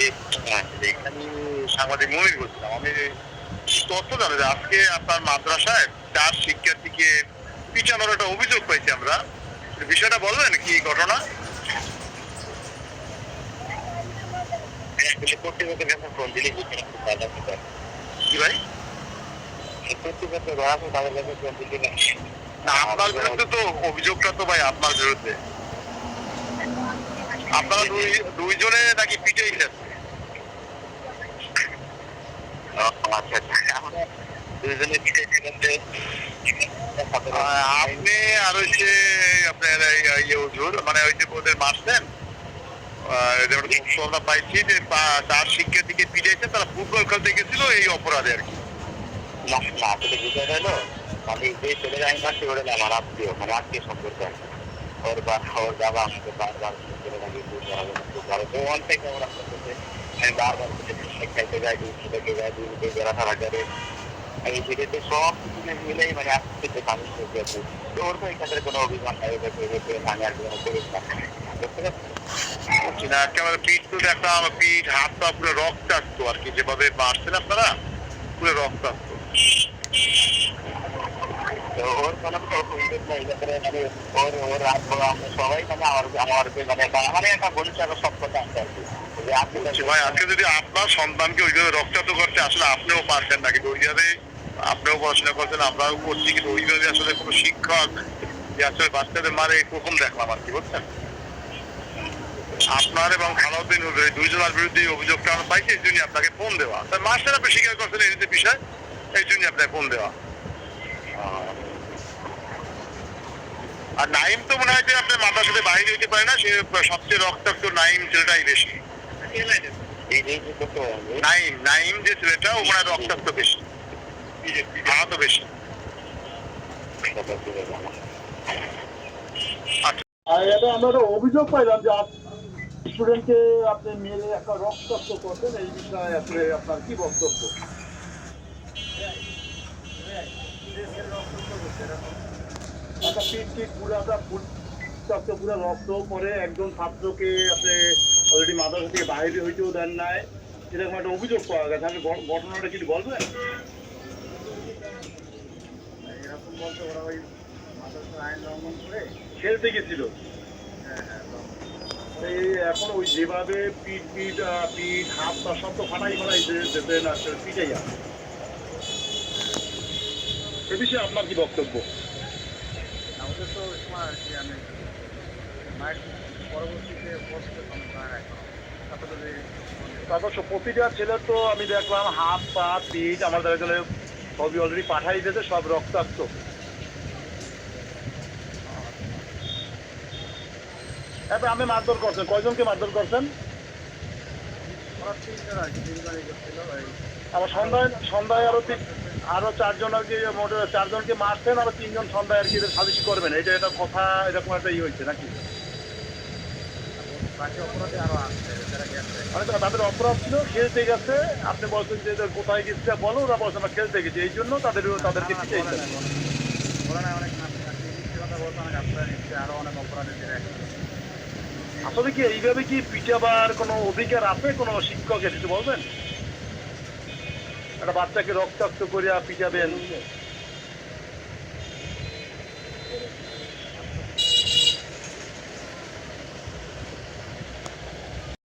হ্যাঁ, এখানে সাংবাদিক মনির বলছিলাম। আমি তথ্য জানি যে আজকে আপনার মাদ্রাসায় চার শিক্ষার্থীকে পিছানোর একটা অভিযোগ পাইছি আমরা। বিষয়টা বলবেন কি ঘটনা? কাছে। কি ভাই? আপনার বিরুদ্ধে তো অভিযোগটা তো ভাই আপনার বিরুদ্ধে। আপনারা দুই দুইজনে নাকি পিটাইছেন আচ্ছা, আচ্ছা। আমরা যে, আপনি আর হচ্ছে আপনার এই- এই ইয়ে হুজুর মানে ওই যে ওদের মারছেন যেমন পাইছি যে চার শিক্ষার্থীকে পিটাইছে তারা ফুটবল খেলতে গেছিল এই অপরাধে আর কি না, না, আসলে বিষয়টা হলো, মানে যে ছেলেরা আমি মারছি ওরা আমার আত্মীয়, মানে আত্মীয় সম্পর্ক। ওর বা- ওর বাবা আমাকে বারবার ফোন করে নাকি বুঝতে হবে না, বুঝতে হবে। তো ওখান থেকে ওরা করতেছে, আমি বারবার খাইতে যাই, দুই ছেলেকে যাই, দুই মেয়েকে যারা করে।" এই সেক্ষেত্রে সব কিছু মিলেই মানে কোনো অভিমান নাই, ওদের তো আমি আর কোনো করিস না। বুঝতে পারছেন? না একেবারে পিঠ তো দেখলাম পিঠ হাত পা পুরো রক্তাক্ত আর কি যেভাবে মারছেন আপনারা পুরো রক্তাক্ত ওর নাই, মানে ওর ওর আমরা সবাই মানে আমার আমার মানে একটা- সব কথা আছে আজকে যদি আপনার সন্তানকে ওইভাবে রক্তাক্ত করতে আসলে আপনিও ওইভাবে আপনিও পড়াশোনা করছেন করছি কিন্তু ওইভাবে আসলে কোনো শিক্ষক যে আসলে বাচ্চাদের মারে এই প্রথম দেখলাম আর কি বুঝছেন? আপনার এবং খালাউদ্দিন দুইজনের বিরুদ্ধে অভিযোগটা আমরা পাইছি এই জন্য আপনাকে ফোন দেওয়া। তার মাস্টার আপনি স্বীকার করছেন এই বিষয় এই জন্য আপনাকে ফোন দেওয়া। আর নাইম তো মনে হয় যে আপনার মাথার সাথে বাইরে হইতে পারে না, সে সবচেয়ে রক্তাক্ত নাইম ছেলেটাই বেশি। নাইম নাইম যে ছেলেটা, ও মনে হয় রক্তাক্ত বেশি। আহত বেশি। অভিযোগ পাইলাম যে স্টুডেন্টকে আপনি মেরে একটা রক্তাক্ত করছেন, এই বিষয়ে আপনার কি বক্তব্য? পিট রক্ত পুরো রক্ত পরে একজন ছাত্রকে আপনি অলরেডি মাদ্রাসা থেকে বাইরে হইতেও দেন নাই। এরকম একটা অভিযোগ পাওয়া গেছে। আপনি ঘটনাটা কি বলবেন? এরকম বলতে ওরা ওই মাদ্রাসা আইন লঙ্ঘন করে। খেলতে গেছিল। হ্যাঁ হ্যাঁ এই এখন ওই যেভাবে পিঠ পিঠ পিঠ হাত পা সব তো ফাটাই ফাটাই দেন আসলে পিটাইয়া। এ বিষয়ে আপনার কি বক্তব্য? আমাদের তো সময় আর কি আমি পরবর্তীতে তারপরে তারপর প্রতিটা ছেলে তো আমি দেখলাম হাত পা পিঠ আমার দেখা গেলে সবই অলরেডি পাঠাই দিয়েছে সব রক্তাক্ত। এবার আমি মারধর করছেন কয়জনকে মারধর করছেন? আমার সন্ধ্যায় সন্ধ্যায় আরও তিন আরও চারজন আর কি মোট চারজনকে মারছেন আরও তিনজন সন্ধ্যায় আর কি এদের সালিশি করবেন। এটা একটা কথা এরকম একটা ই হয়েছে নাকি? মানে তাদের অপরাধ ছিল খেলতে গেছে। আপনি বলছেন যে কোথায় গেছে বলো ওরা বলছে আমরা খেলতে গেছি। এই জন্য তাদের তাদেরকে না, না, পিছিয়ে আরও অনেক অপরাধী আসলে কি এইভাবে কি পিটাবার কোনো অধিকার আছে কোনো শিক্ষকের কিছু বলবেন? একটা বাচ্চাকে রক্তাক্ত করিয়া পিটাবেন।